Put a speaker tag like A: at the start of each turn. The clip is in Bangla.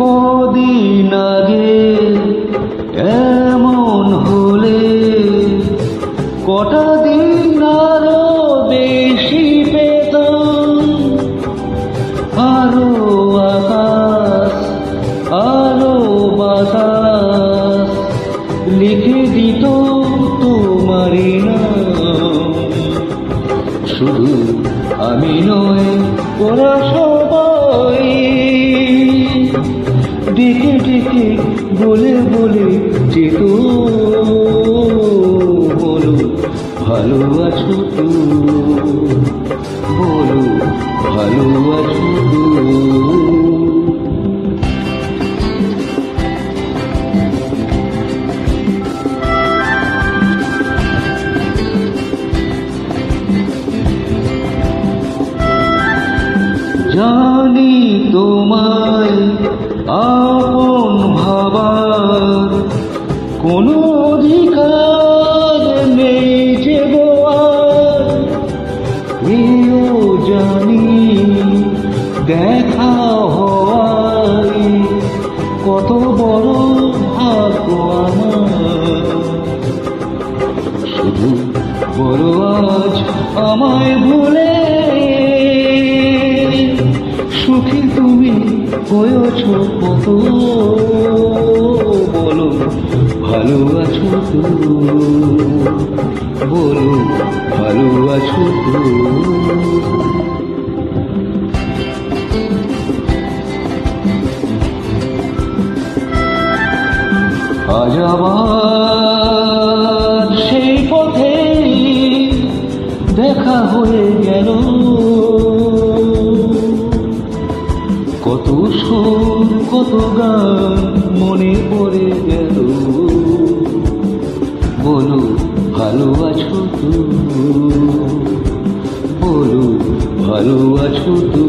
A: কদিন আগে এমন হলে কটা দিন আরও বেশি পেতাম। আরও আকাশ, আরও বাতাস লিখে দিত তোমারই নাম। শুধু আমি নয়, ওরা সবাই ডেকে ডেকে বলে বলে যেত বলো, ভালো আছো তো? বলো, ভালো আছো তো? জানি তোমায় আপন ভাবার কোনো অধিকার নেই যে প্রিয় জানি, দেখা হওয়ায় কত বড় ভাগ্য আমার। শুধু বড় আজ আমায় হয়েছ কত? বলো ভালো আছো তো বলো, ভালো আছো তো আজ আবার সেই পথে দেখা হয়ে গেল। কত সুর, কত গান মনে পড়ে গেল। বলো, ভালো আছো তুমি? বলো, ভালো আছো তো